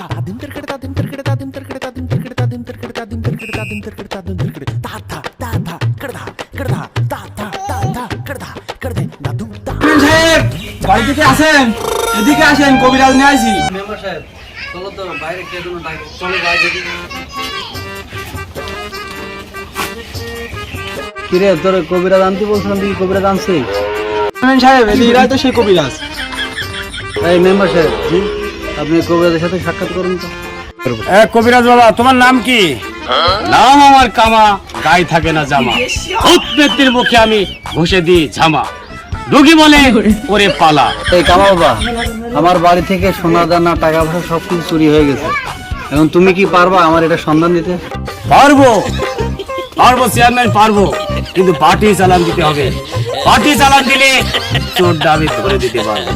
താദിം തിരക്കട താദിം തിരക്കട താദിം തിരക്കട താദിം തിരക്കട താദിം തിരക്കട താദിം തിരക്കട താദിം തിരക്കട താദിം തിരക്കട താത്ത താത്ത കടത കടത താത്ത താത്ത കടത കടത দাদু তান সাহেব বাড়ি থেকে আসেন এদিকে আসেন কবিরাজ নিয়ে আসি মেম্বার সাহেব চলো তো বাইরে কে এদিকে তো সেই কবিরাজ সাহেব আপনি কবিরাজের সাথে সাক্ষাৎ করুন তো। কবিরাজ বাবা তোমার নাম কি? নাম আমার কামা গায়ে থাকে না জামা। ব্যক্তির মুখে আমি ঘষে দিই ঝামা। রুগী বলে ওরে পালা। এই কামা বাবা আমার বাড়ি থেকে সোনা দানা টাকা পয়সা সব কিছু চুরি হয়ে গেছে। এখন তুমি কি পারবা আমার এটা সন্ধান দিতে? পারব। পারব চেয়ারম্যান পারব। কিন্তু পার্টি চালান দিতে হবে। পার্টি চালান দিলে চোরটা আমি ধরে দিতে পারব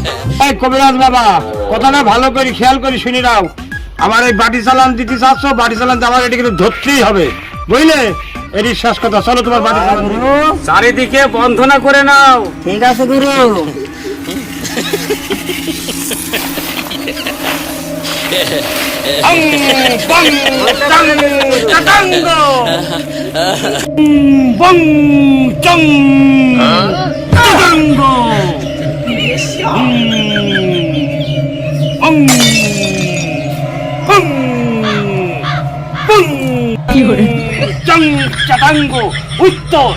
এই কবিরাজ বাবা কথাটা ভালো করে খেয়াল করে শুনে নাও। আমার এই বাটি চালান দিতে চাচ্ছ বাটি চালান আমার এটা কিন্তু ধরতেই হবে। বুঝলে? এটি শেষ কথা চলো তোমার বাটি চালান। চারিদিকে বন্ধনা করে নাও। ঠিক আছে গুরু। 뻥뻥 뜨장고 뻥뻥뻥뻥 짜장고 웃도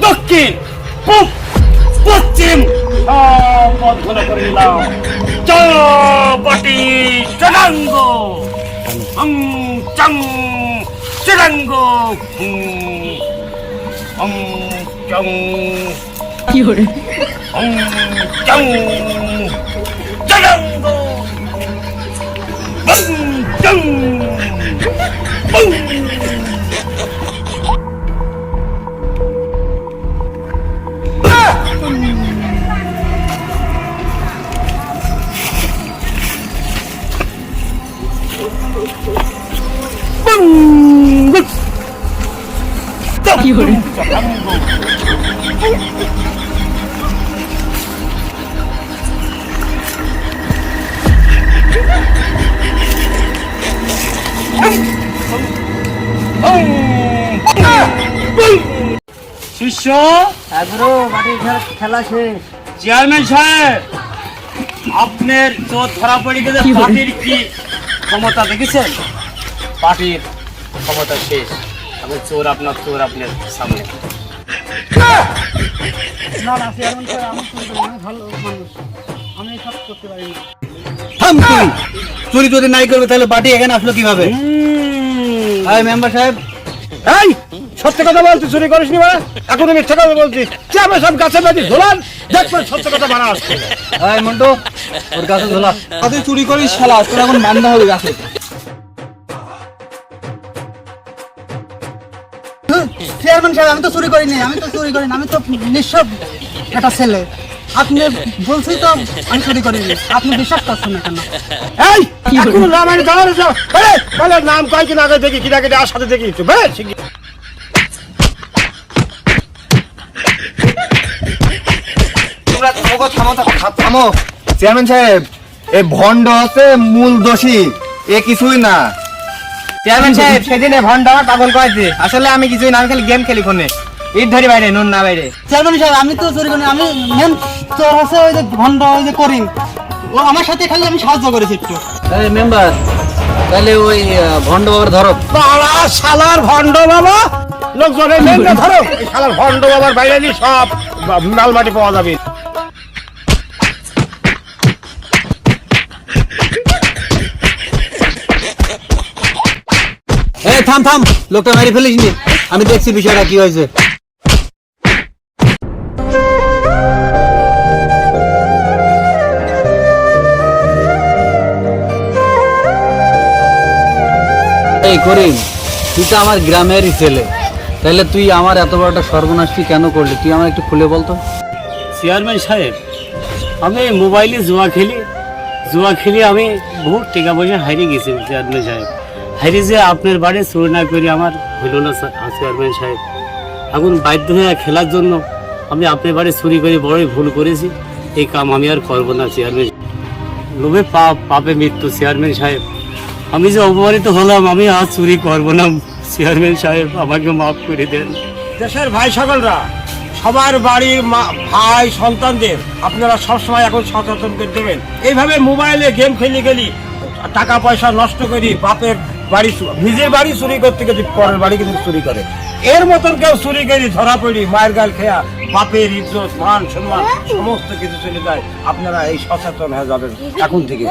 넣긴 ปุ๊บปุ๊บจิ้มชอบปอนคนคนเราเจอปฏิจังโกอังจัง 쓰란고 엄청 이거래 엄청 짜장고 멍청 멍 শিষ্য? গুরু মাটির খেলা শেষ। চেয়ারম্যান সাহেব আপনার চোর ধরা পড়ে গেছে পার্টির কি ক্ষমতা দেখেছেন? পার্টির ক্ষমতা শেষ। আমি চোর আপনার চোর আপনার সামনে। চুরি যদি নাই করবে তাহলে বাটি এখানে আসলো কীভাবে? সত্যি কথা বলছি চুরি করিস নি মানে? এখন আমি মিথ্যা কথা বলছি। আমরা সব গাছের বাড়ি ধোলান সত্য কথা আসছে ওর গাছে ধোলা চুরি করিস শালা। এখন মান্দা হবে গাছে। চেয়ারম্যান সাহেব আমি তো চুরি করিনি আমি তো চুরি করিনি আমি তো নিঃসব একটা ছেলে। আপনি বলছি তো আমি চুরি করিনি আপনি বিশ্বাস করছেন না কেন? এই এখন নাম আমি জানা রয়েছে বলে নাম কয় কিনা আগে দেখি কিনা কিনা আর সাথে দেখি একটু বেশ। তোমরা থামো থামো থামো, থামো। চেয়ারম্যান সাহেব এই ভন্ড হচ্ছে মূল দোষী এ কিছুই না। চেয়ারম্যান সাহেব সেদিনে ভন্ড আমার পাগল করেছে আসলে আমি কিছুই না আমি খালি গেম খেলি ফোনে ঈদ ধরি বাইরে নুন না বাইরে। চেয়ারম্যান সাহেব আমি তো চুরি করিনি আমি মেন চোর আছে ওই যে ভণ্ড ওই যে করিম। ও আমার সাথে খালি আমি সাহায্য করেছি একটু। এই মেম্বার তাহলে ওই ভণ্ড বাবার ধরো। বাবা শালার ভণ্ড বাবা! লোকজনের ধরো। শালার ভণ্ড বাবার বাইরে সব মালমাটি পাওয়া যাবে। এই, থাম থাম। লোকটা মেরে ফেলিস আমি দেখছি বিষয়টা কি হয়েছে। এই, করিম, তুই তো আমার গ্রামেরই ছেলে। তাহলে তুই আমার এত বড় একটা সর্বনাশ কেন করলি? তুই আমার একটু খুলে বলতো। চেয়ারম্যান সাহেব, আমি মোবাইলে জুয়া খেলি। জুয়া খেলি আমি বহু টাকা পয়সা হারিয়ে গেছি, চেয়ারম্যান সাহেব। হারিয়ে যে আপনার বাড়ি চুরি না করি আমার হইল না চেয়ারম্যান সাহেব। এখন বাধ্য হয়ে খেলার জন্য আমি আপনার বাড়ি চুরি করে বড়ই ভুল করেছি। এই কাম আমি আর করব না, চেয়ারম্যান লোভে পাপ পাপে মৃত্যু, চেয়ারম্যান সাহেব। আমি যে অপমানিত হলাম, আমি আজ চুরি করব না, চেয়ারম্যান সাহেব, আমাকে মাফ করে দেন। দেশের ভাই সকলরা, সবার বাড়ির ভাই, সন্তানদের আপনারা সবসময় এখন সচেতন করে দেবেন। এইভাবে মোবাইলে গেম খেলে গেলি টাকা পয়সা নষ্ট করি, বাপের বাড়ি নিজের বাড়ি চুরি করতে গেছি পরের বাড়ি কিন্তু চুরি করে। এর মতন কেউ চুরি করি ধরা পড়ি মায়ের গাল খেয়া বাপের ইজ্জত মান সম্মান সমস্ত কিছু চলে যায়। আপনারা এই সচেতন হয়ে যাবেন এখন থেকে।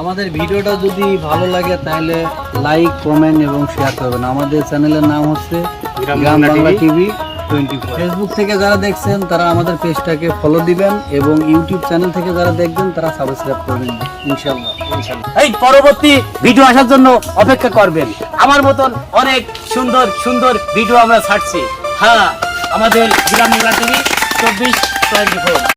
আমাদের ভিডিওটা যদি ভালো লাগে তাহলে লাইক কমেন্ট এবং শেয়ার করবেন। আমাদের চ্যানেলের নাম হচ্ছে Gram Bangla TV twenty Facebook থেকে যারা দেখছেন তারা আমাদের পেজটাকে ফলো দিবেন এবং ইউটিউব চ্যানেল থেকে যারা দেখবেন তারা সাবস্ক্রাইব করবেন ইনশাল্লাহ এই পরবর্তী ভিডিও আসার জন্য অপেক্ষা করবেন। আমার মতন অনেক সুন্দর সুন্দর ভিডিও আমরা ছাড়ছি। হ্যাঁ আমাদের গ্রাম বাংলা টিভি চব্বিশ টোয়েন্টি ফোর।